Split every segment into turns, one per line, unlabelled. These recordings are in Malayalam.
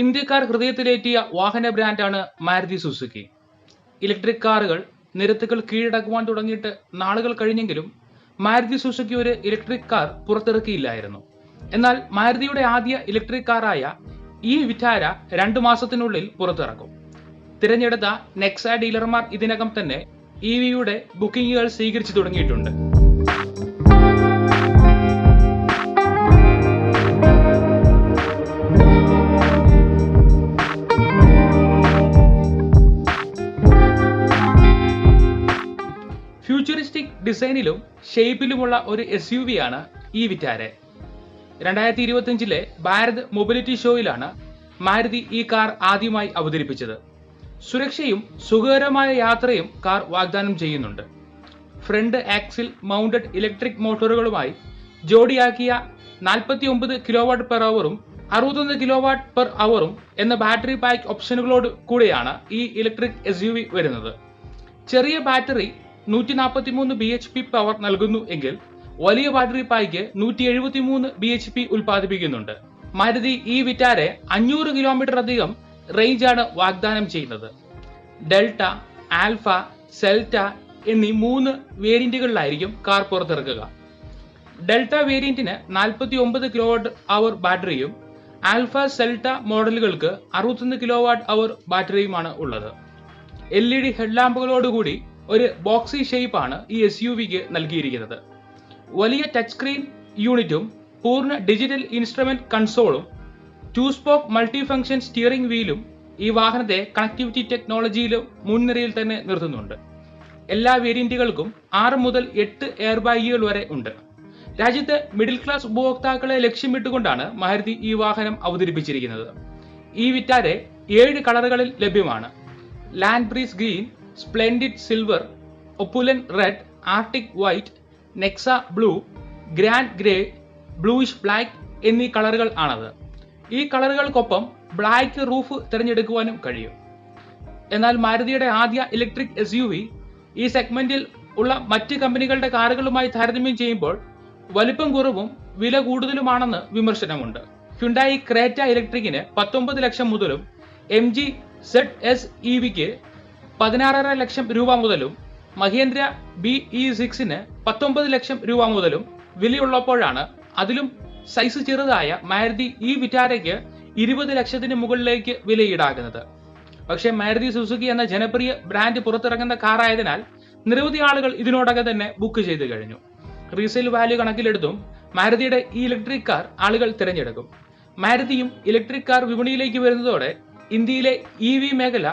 ഇന്ത്യക്കാർ ഹൃദയത്തിലേറ്റിയ വാഹന ബ്രാൻഡാണ് മാരുതി സുസുക്കി. ഇലക്ട്രിക് കാറുകൾ നിരത്തുകൾ കീഴടക്കുവാൻ തുടങ്ങിയിട്ട് നാളുകൾ കഴിഞ്ഞെങ്കിലും മാരുതി സുസുക്കി ഒരു ഇലക്ട്രിക് കാർ പുറത്തിറക്കിയില്ലായിരുന്നു. എന്നാൽ മാരുതിയുടെ ആദ്യ ഇലക്ട്രിക് കാറായ ഈ വിറ്റാര രണ്ടു മാസത്തിനുള്ളിൽ പുറത്തിറക്കും. തിരഞ്ഞെടുത്ത നെക്സ ഡീലർമാർ ഇതിനകം തന്നെ ഇ വിയുടെ ബുക്കിംഗുകൾ സ്വീകരിച്ചു തുടങ്ങിയിട്ടുണ്ട്. ഫ്യൂച്ചറിസ്റ്റിക് ഡിസൈനിലും ഷേപ്പിലുമുള്ള ഒരു എസ് യു വി ആണ് ഈ വിറ്റാരെ രണ്ടായിരത്തി ഇരുപത്തിയഞ്ചിലെ ഭാരത് മൊബിലിറ്റി ഷോയിലാണ് മാരുതി ഈ കാർ ആദ്യമായി അവതരിപ്പിച്ചത്. സുരക്ഷയും സുഖകരമായ യാത്രയും കാർ വാഗ്ദാനം ചെയ്യുന്നുണ്ട്. ഫ്രണ്ട് ആക്സിൽ മൗണ്ടഡ് ഇലക്ട്രിക് മോട്ടോറുകളുമായി ജോഡിയാക്കിയ നാൽപ്പത്തി ഒമ്പത് കിലോ വാട്ട് പെർ അവറും അറുപത്തൊന്ന് കിലോ വാട്ട് പെർ അവറും എന്ന ബാറ്ററി പാക്ക് ഓപ്ഷനുകളോട് കൂടിയാണ് ഈ ഇലക്ട്രിക് എസ് വരുന്നത്. ചെറിയ ബാറ്ററി നൂറ്റി നാൽപ്പത്തി മൂന്ന് ബി എച്ച് പി പവർ നൽകുന്നു എങ്കിൽ വലിയ ബാറ്ററി പായ്ക്ക് നൂറ്റി എഴുപത്തി മൂന്ന് ബി എച്ച് പി ഉൽപ്പാദിപ്പിക്കുന്നുണ്ട്. മാരുതി ഈ വിറ്റാരെ അഞ്ഞൂറ് കിലോമീറ്റർ അധികം റേഞ്ച് ആണ് വാഗ്ദാനം ചെയ്യുന്നത്. ഡെൽറ്റ ആൽഫ സെൽറ്റ എന്നീ മൂന്ന് വേരിയന്റുകളിലായിരിക്കും കാർ പുറത്തിറക്കുക. ഡെൽറ്റ വേരിയന്റിന് നാൽപ്പത്തി ഒമ്പത് കിലോവാട്ട് അവർ ബാറ്ററിയും ആൽഫ സെൽറ്റ മോഡലുകൾക്ക് അറുപത്തൊന്ന് കിലോ വാട്ട് അവർ ബാറ്ററിയുമാണ് ഉള്ളത്. എൽ ഇ ഡി ഹെഡ്ലാമ്പുകളോടുകൂടി ഒരു ബോക്സി ഷേപ്പാണ് ഈ എസ് യു വിക്ക് നൽകിയിരിക്കുന്നത്. വലിയ ടച്ച് സ്ക്രീൻ യൂണിറ്റും പൂർണ digital instrument കൺസോളും two spoke multi function steering വീലും ഈ വാഹനത്തെ കണക്ടിവിറ്റി ടെക്നോളജിയിലും മുൻനിരയിൽ തന്നെ നിർത്തുന്നുണ്ട്. എല്ലാ വേരിയന്റുകൾക്കും ആറ് മുതൽ എട്ട് എയർ ബാഗുകൾ വരെ ഉണ്ട്. രാജ്യത്തെ മിഡിൽ ക്ലാസ് ഉപഭോക്താക്കളെ ലക്ഷ്യമിട്ടുകൊണ്ടാണ് മാരുതി ഈ വാഹനം അവതരിപ്പിച്ചിരിക്കുന്നത്. ഈ വിറ്റാരെ ഏഴ് കളറുകളിൽ ലഭ്യമാണ്. Land breeze green splendid silver opulent red arctic white Nexa blue grand grey bluish black എന്നീ കളറുകൾ ആണത്. ഈ കളറുകൾക്കൊപ്പം ബ്ലാക്ക് റൂഫ് തിരഞ്ഞെടുക്കുവാനും കഴിയും. എന്നാൽ മാരുതിയുടെ ആദ്യ ഇലക്ട്രിക് എസ് യു വി ഈ സെഗ്മെന്റിൽ ഉള്ള മറ്റ് കമ്പനികളുടെ കാറുകളുമായി താരതമ്യം ചെയ്യുമ്പോൾ വലിപ്പം കുറവും വില കൂടുതലുമാണെന്ന് വിമർശനമുണ്ട്. ഹ്യുണ്ടായി ക്രേറ്റ ഇലക്ട്രിക്കിന് പത്തൊമ്പത് ലക്ഷം മുതലും M G Z S E വിക്ക് പതിനാറര ലക്ഷം രൂപ മുതലും മഹേന്ദ്ര ബി ഇ സിക്സിന് പത്തൊമ്പത് ലക്ഷം രൂപ മുതലും വിലയുള്ളപ്പോഴാണ് അതിലും സൈസ് ചെറുതായ മാരുതി ഇ വിറ്റാരയ്ക്ക് ഇരുപത് ലക്ഷത്തിന് മുകളിലേക്ക് വില ഈടാക്കുന്നത് പക്ഷേ മാരുതി സുസുക്കി എന്ന ജനപ്രിയ ബ്രാൻഡ് പുറത്തിറങ്ങുന്ന കാറായതിനാൽ നിരവധി ആളുകൾ ഇതിനോടകം തന്നെ ബുക്ക് ചെയ്തു കഴിഞ്ഞു. റീസെയിൽ വാല്യൂ കണക്കിലെടുത്തും മാരുതിയുടെ ഈ ഇലക്ട്രിക് കാർ ആളുകൾ തിരഞ്ഞെടുക്കും. മാരുതിയും ഇലക്ട്രിക് കാർ വിപണിയിലേക്ക് വരുന്നതോടെ ഇന്ത്യയിലെ ഇ വി മേഖല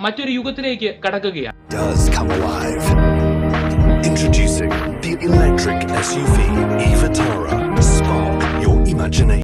മറ്റൊരു യുഗത്തിലേക്ക് കടക്കുകയാണ്
does come alive. Introducing the electric SUV Evatara. Spark your imagination.